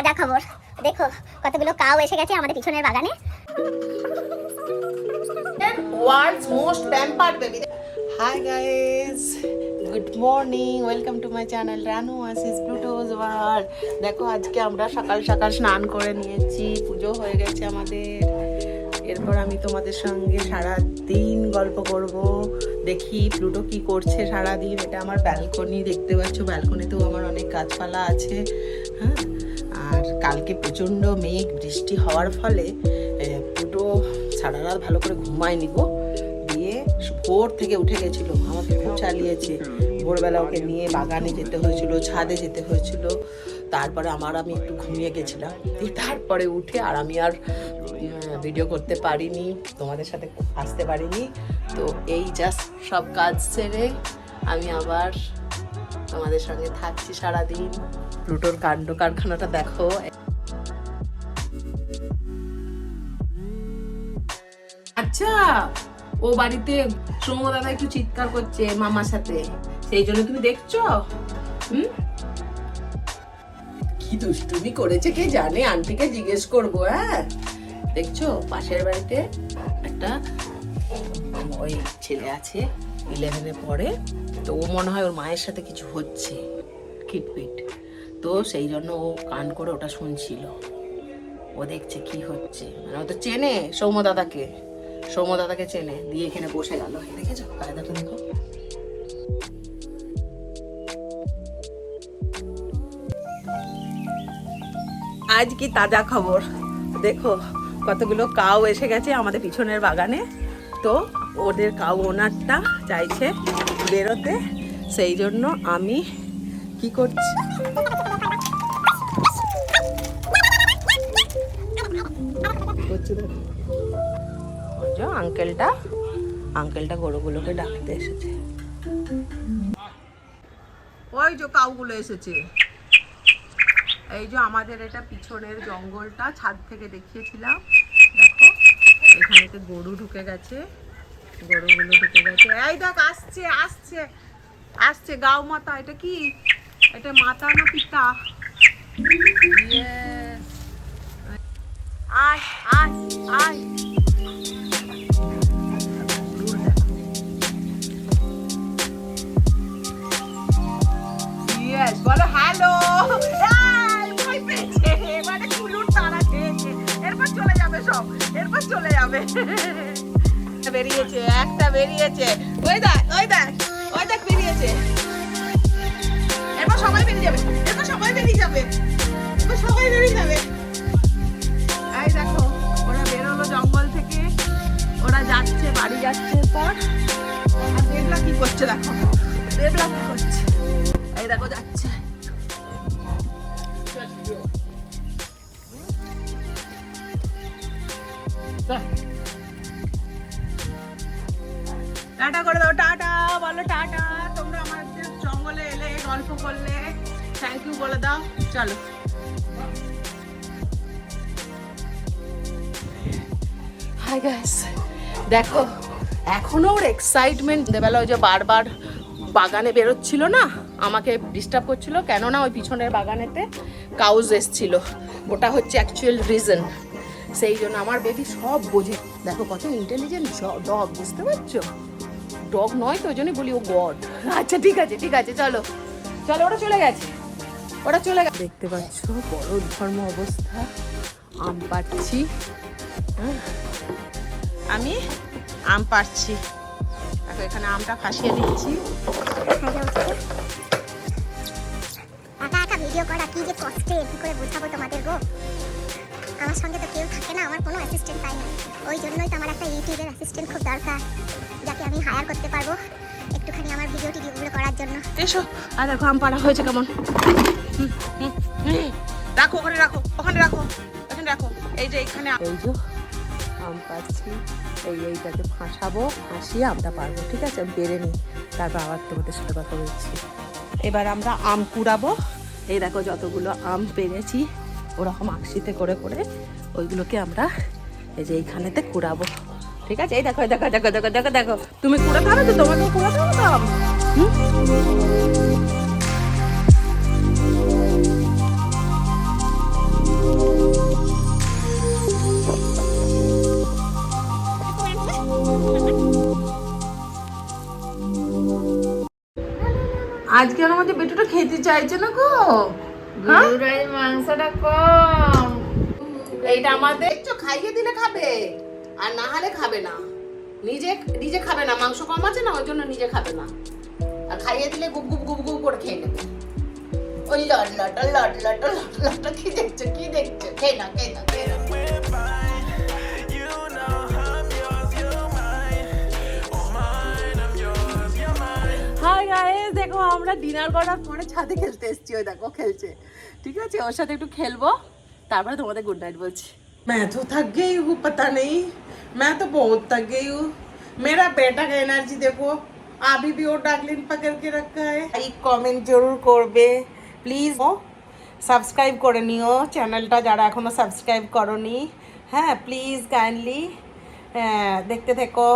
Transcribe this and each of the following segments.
তাজা খবর। দেখো, কতগুলো কাউ এসে গেছে আমাদের পিছনের বাগানে। Hi guys good morning welcome to my channel Ranu Asis Pluto's world দেখো, আজকে আমরা সকাল সকাল স্নান করে নিয়েছি। পুজো হয়ে গেছে আমাদের। এরপর আমি তোমাদের সঙ্গে সারা দিন গল্প করব। দেখি প্লুটো কি করছে সারা দিন এটা আমার ব্যালকনি দেখতে পাচ্ছ। ব্যালকনিতেও আমার অনেক গাছপালা আছে। হ্যাঁ? আর কালকে প্রচণ্ড মেঘ, বৃষ্টি হওয়ার ফলে প্লুটো সারা রাত ভালো করে ঘুমায়নি গো। দিয়ে ভোর থেকে উঠে গেছিল, আমাকে খুব চালিয়েছে। ভোরবেলা ওকে নিয়ে বাগানে যেতে হয়েছিল, ছাদে যেতে হয়েছিল। তারপরে আমার আমি একটু ঘুমিয়ে গেছিলাম। দিয়ে তারপরে উঠে আর আমি আর ভিডিও করতে পারিনি, তোমাদের সাথে আসতে পারিনি। তো এই জাস্ট সব কাজ সেরে আমি আবার তোমাদের সঙ্গে থাকছি সারাদিন। প্লুটোর কাণ্ড কারখানাটা দেখো। আচ্ছা ও বাড়িতে সৌম্য দাদা একটু চিৎকার করছে মামার সাথে। সেই জন্য তুমি দেখছ? হুম? কি দুষ্টুমি করেছে কে জানে? আন্টিকে জিজ্ঞেস করব হ্যাঁ? দেখছ, পাশের বাড়িতে একটা ওই ছেলে আছে ইলেভেনে পড়ে তো ও মনে হয় ওর মায়ের সাথে কিছু হচ্ছে। খিটপিট তো সেই জন্য ও কান করে ওটা শুনছিল। ও দেখছে কি হচ্ছে। মানে ও তো চেনে সৌম্য দাদাকে। চেনে। দিয়ে এখানে বসে গেল। দেখেছ? কায়দাটা দেখো। আজ কি তাজা খবর? দেখো, কতগুলো কাউ এসে গেছে আমাদের পিছনের বাগানে। তো ওদের কাউ ওনারটা চাইছে বেরোতে। সেই জন্য আমি কি করছি? করছি দেখো। আঙ্কেলটা আঙ্কেলটা গরুগুলোকে ডাকতে এসেছে। ওই যে কাউগুলো এসেছে। এই যে আমাদের এটা পিছনের জঙ্গলটা ছাদ থেকে দেখিয়েছিলাম। দেখো এখানেতে গরু ঢুকে গেছে গরুগুলো ঢুকে গেছে। এই দেখ আসছে আসছে আসছে গাও মাতা এটা কি? এটা মাতা না পিতা. আয় আয় বলো হ্যালো ভয় পেয়েছে। মানে এরপর চলে যাবে সব। এরপর চলে যাবে। বেরিয়েছে, একটা বেরিয়েছে। ওই দেখ বেরিয়েছে। এরপর সবাই বেরিয়ে যাবে। এরপর সবাই বেরিয়ে যাবে। এরপর সবাই বেরিয়ে যাবে। করছে, দেখো। কি করছে। এই দেখো, যাচ্ছে। টাটা করে দাও, টাটা। বলো টাটা। তোমরা আমাদের জঙ্গলে এলে, গল্প করলে থ্যাংক ইউ বলে দাও। চলো। হাই গাইস দেখো এখনও ওর এক্সাইটমেন্ট দেবেলা ওই যে বারবার বাগানে বেরোচ্ছিল না, আমাকে ডিস্টার্ব করছিল, কেননা ওই পিছনের বাগানেতে কাউজ এসছিল। ওটা হচ্ছে অ্যাকচুয়াল রিজন সেই জন্য আমার বেবি সব বোঝে। দেখো কত ইন্টেলিজেন্ট ডগ বুঝতে পারছ? ডগ নয় তো, ওই জন্যই বলি ও গড আচ্ছা ঠিক আছে ঠিক আছে, চলো। চলো, ওরা চলে গেছে। ওরা চলে গেছে। দেখতে পাচ্ছ, বড় ধর্ম অবস্থা। আম পাচ্ছি হ্যাঁ? আম পাচ্ছি দেখো এখানে আমটা ফাঁসিয়ে দিচ্ছি। ভিডিও করা কি যে কষ্টের কি করে বোঝাবো তোমাদের গো? আমার সঙ্গে তো কেউ থাকে না আমার কোনো অ্যাসিস্ট্যান্ট পাই না? ওই জন্যই তো আমার একটা ইউটিউবের অ্যাসিস্ট্যান্ট খুব দরকার যাকে আমি হায়ার করতে পারব একটুখানি আমার ভিডিও টিডিওগুলো করার জন্য। এসো আর দেখো আম পাড়া হয়েছে কেমন। হুম, হুম, হুম। রাখো ওখানে রাখো ওখানে রাখো ওখানে রাখো। এই যে এখানে এই যে আম পাচ্ছি। এই, এইটাকে ফাঁসাবো ফাঁসিয়ে আমটা পারব ঠিক আছে? পেরে নিই। তারপর আবার তোমাদের সাথে কথা বলছি। এবার আমরা আম কুড়াবো। এই দেখো যতগুলো আম পেরেছি, ওরকম আকশিতে করে করে ওইগুলোকে আমরা এই যে এইখানেতে কুড়াবো। ঠিক আছে? এই দেখো দেখো দেখো দেখো দেখো দেখো। তুমি কুড়াতে হবে তো? তোমাকে কুড়াতে হবে তো আজকে আমার আমাদের বেটুটা খেতে চাইছে না গো মাংসটা কম এইটা আমাদের একটু খাইয়ে দিলে খাবে আর না হলে খাবে না নিজে নিজে খাবে না মাংস কম আছে না ওই জন্য নিজে খাবে না আর খাইয়ে দিলে গুপ গুপ গুপ গুপ করে খেয়ে নেবে ওই lot lot lot lot lot lot কি দেখছ কি দেখছ খেয়ে না খেয়ে না আমরা ডিনার করার পরে ছাদে খেলতে এসেছি ওই দেখো খেলছে ঠিক আছে ওর সাথে একটু খেলবো তারপরে তোমাদের গুড নাইট বলছি मैं तो थक गई हूँ पता नहीं मैं तो बहुत थक गई हूँ मेरा बेटा का एनर्जी देखो अभी भी वो डागलिन पकड़ के रखा है लाइक কমেন্ট জরুর করবে প্লিজ সাবস্ক্রাইব করে নিও চ্যানেলটা যারা এখনো সাবস্ক্রাইব করনি হ্যাঁ প্লিজ কাইন্ডলি দেখতে থেকো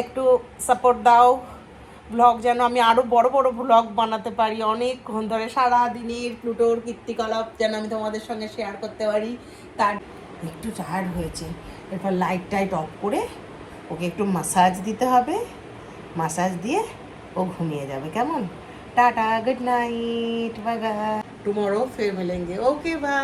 একটু সাপোর্ট দাও ব্লগ যেন আমি আরও বড় বড় ব্লগ বানাতে পারি। অনেকক্ষণ ধরে সারা দিনের প্লুটোর কীর্তিকলাপ যেন আমি তোমাদের সঙ্গে শেয়ার করতে পারি। তার একটু টায়ার্ড হয়েছে। এরপর লাইট টাইট অফ করে ওকে একটু মাসাজ দিতে হবে। মাসাজ দিয়ে ও ঘুমিয়ে যাবে। কেমন? Tata good night bye tomorrow ফের মিলেंगे ওকে বাই